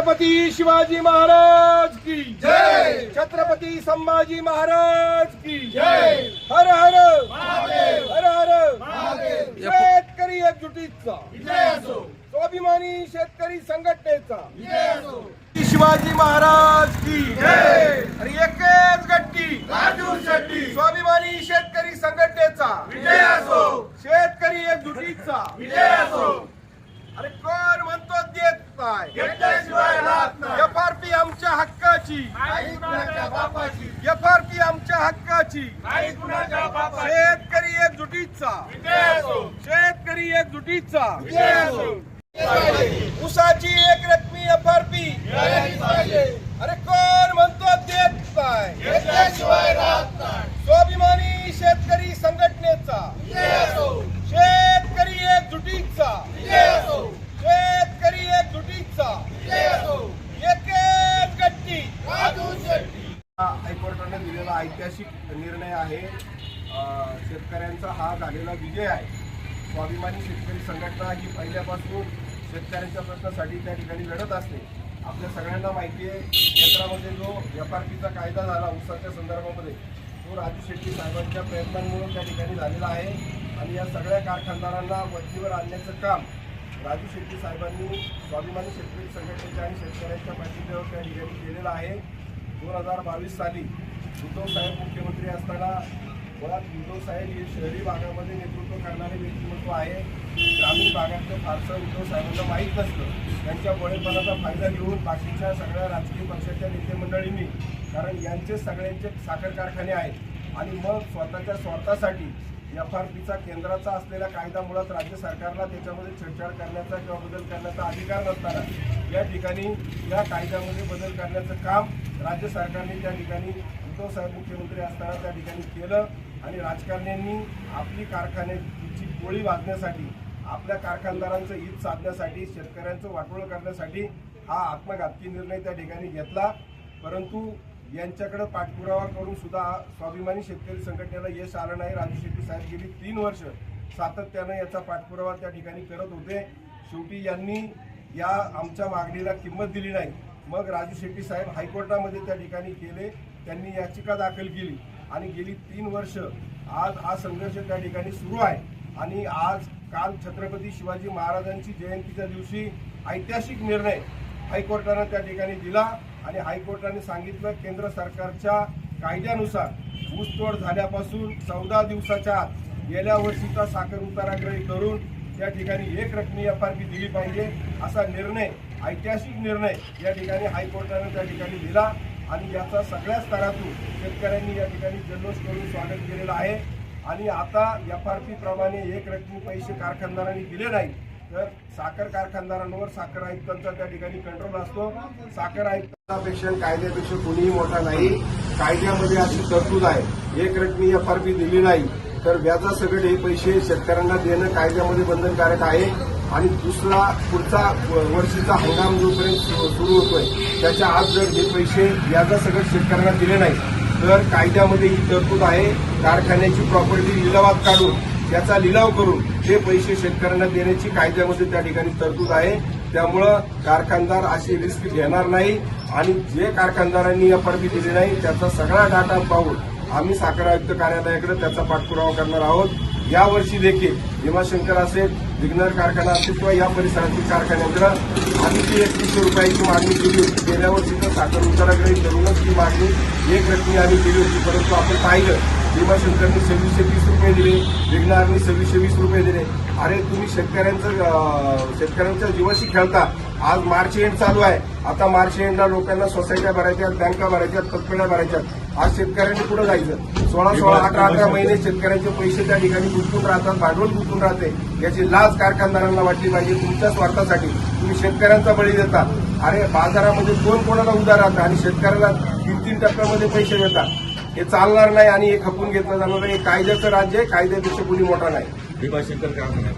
छत्रपती शिवाजी महाराज की जय. छत्रपती संभाजी महाराज की जय. हर हर. हर हर. शेतकरी एकजुटीचा स्वाभिमानी शेतकरी संघटनेचा शिवाजी महाराज की जय. आणि एकच गट्टी राजू शेट्टी स्वाभिमानी शेतकरी संघटनेचा विजय असो शेतकरी एकजुटीचा विजय असो अरे कोण म्हणतो देत नाही घेतल्याशिवाय राहत नाही एफ आर पी आमच्या हक्काची नाही कुणाच्या बापाची. एफ आर पी आमच्या हक्काची. नाही कुणाच्या बापाची. शेतकरी एकजुटीचा. विजय असो शेतकरी एकजुटीचा. विजय असो उसाची एक रकमी एफ आर पी मिळाली पाहिजे अरे कोण म्हणतो देत नाही घेतल्याशिवाय राहत नाही स्वाभिमानी शेतकरी संघटनेचा विजय असो शेतकरी एकजुटीचा विजय असो शेतकरी एकजुटीचा विजय असो एकच गट्टी राजू शेट्टी हायकोर्टाने दिलेला ऐतिहासिक निर्णय आहे. शेतकऱ्यांचा हा झालेला विजय आहे. स्वाभिमानी शेतकरी संघटना ही पहिल्यापासून शेतकऱ्यांच्या प्रश्नासाठी त्या ठिकाणी लढत असते. आपल्या सगळ्यांना माहिती आहे केंद्रामध्ये जो एफ आर पीचा कायदा झाला ऊसाच्या संदर्भामध्ये तो राजू शेट्टी साहेबांच्या प्रयत्नांमुळे त्या ठिकाणी झालेला आहे. आणि या सगळ्या कारखानदारांना वरतीवर आणण्याचं काम राजू शेट्टी साहेबांनी स्वाभिमानी शेतकरी संघटनेच्या आणि शेतकऱ्यांच्या पाठिंब्यावर त्या ठिकाणी केलेलं आहे. दोन हजार बावीस साली उद्धवसाहेब मुख्यमंत्री असताना मुळात उद्धवसाहेब हे शहरी भागामध्ये नेतृत्व करणारे व्यक्तिमत्व आहे. ग्रामीण भागातलं फारसं उद्धवसाहेबांना माहीत नसतं. त्यांच्या बळेपणाचा फायदा घेऊन बाकीच्या सगळ्या राजकीय पक्षाच्या नेतेमंडळींनी कारण यांचे सगळ्यांचे साखर कारखाने आहेत. आणि मग स्वतःच्या स्वार्थासाठी एफ आर पीचा केंद्राचा असलेला कायदा मुळात राज्य सरकारला त्याच्यामध्ये छेडछाड करण्याचा किंवा बदल करण्याचा अधिकार नसताना या ठिकाणी या कायद्यामध्ये बदल करण्याचं काम राज्य सरकारने त्या ठिकाणी उद्धव साहेब मुख्यमंत्री असताना त्या ठिकाणी केलं आणि राजकारण्यांनी आपली कारखान्याची गोळी वाजण्यासाठी आपल्या कारखानदारांचं हित साधण्यासाठी शेतकऱ्यांचं वाटोळ करण्यासाठी हा आत्मघातकी निर्णय त्या ठिकाणी घेतला. परंतु यांच्याकडे पाठपुरावा करून सुद्धा स्वाभिमानी शेतकरी संघटनेला यश आलं नाही. राजू शेट्टी साहेब गेली तीन वर्ष सातत्यानं याचा पाठपुरावा त्या ठिकाणी करत होते. शेवटी यांनी या आमच्या मागणीला किंमत दिली नाही. मग राजू शेट्टी साहेब हायकोर्टामध्ये त्या ठिकाणी गेले. त्यांनी याचिका दाखल केली. आणि गेली तीन वर्ष आज हा संघर्ष त्या ठिकाणी सुरू आहे. आणि आज काल छत्रपती शिवाजी महाराजांची जयंतीच्या दिवशी ऐतिहासिक निर्णय हायकोर्टानं त्या ठिकाणी दिला आणि हायकोर्टाने सांगितलं केंद्र सरकारच्या कायद्यानुसार ऊसतोड झाल्यापासून चौदा दिवसाच्या आत गेल्या वर्षीचा साखर उताराग्रही करून त्या ठिकाणी एक रकमी एफ आर पी दिली पाहिजे असा निर्णय ऐतिहासिक निर्णय या ठिकाणी हायकोर्टानं त्या ठिकाणी दिला आणि याचा सगळ्या स्तरातून शेतकऱ्यांनी या ठिकाणी जल्लोष करून स्वागत केलेलं आहे. आणि आता एफ आर पीप्रमाणे एक रकमी पैसे कारखानदारांनी दिले नाही तर साखर कारखानदारांवर साखर आयुक्तांचा त्या ठिकाणी कंट्रोल असतो. साखर आयुक्तांपेक्षा कायद्यापेक्षा कोणीही मोठा नाही. कायद्यामध्ये अशी तरतूद आहे. एक रकमी एफ आर पी दिली नाही. तर व्याजासकट हे पैसे शेतकऱ्यांना देणं कायद्यामध्ये बंधनकारक आहे. आणि दुसरा पुढचा व- वर्षीचा हंगाम जोपर्यंत सुरू होतोय त्याच्या आज जर हे पैसे व्याजासकट शेतकऱ्यांना दिले नाही तर कायद्यामध्ये ही तरतूद आहे. कारखान्याची प्रॉपर्टी लिलावात काढून त्याचा लिलाव करून ते पैसे शेतकऱ्यांना देण्याची कायद्यामध्ये त्या ठिकाणी तरतूद आहे त्यामुळं कारखानदार अशी रिस्क घेणार नाही आणि जे कारखानदारांनी एफ आर दिली नाही त्याचा सगळा डाटा पाहून आम्ही साखर आयुक्त कार्यालयाकडे त्याचा पाठपुरावा करणार आहोत. यावर्षी देखील भीमाशंकर असेल विघ्नर कारखाना असेल किंवा या परिसरातील कारखान्यांकडे आम्ही ती एकवीसशे रुपयाची मागणी केली होती. गेल्या वर्षीचं साखर उताराग्रही करूनच ती मागणी एक रकमी आम्ही केली होती परंतु आपण पाहिलं भीमाशंकरनी सव्वीसशे तीस रुपये दिले विघ्नारनी सव्वीसशे वीस रुपये दिले. अरे तुम्ही शेतकऱ्यांचं शेतकऱ्यांच्या जीवाशी खेळता. आज मार्च एंड चालू आहे. आता मार्च एंडला लोकांना सोसायट्या भरायच्यात बँका भरायच्यात तत्पड्या भरायच्यात. आज शेतकऱ्यांनी पुढे जायचं. सोळा सोळा अठरा अठरा महिने शेतकऱ्यांचे पैसे त्या ठिकाणी गुंतून राहतात भांडवल गुंतून राहते. याची लाज कारखानदारांना वाटली पाहिजे. तुमच्या स्वार्थासाठी. तुम्ही शेतकऱ्यांचा बळी देता. अरे बाजारामध्ये कोण कोणाला उधार राहतं आणि शेतकऱ्याला तीन तीन टप्प्यामध्ये पैसे देतात? हे चालणार नाही आणि हे खपून घेतलं जाणार नाही. हे कायद्याचं राज्य आहे कायद्यापेक्षा कुणी मोठा नाही. भीमाशंकर काय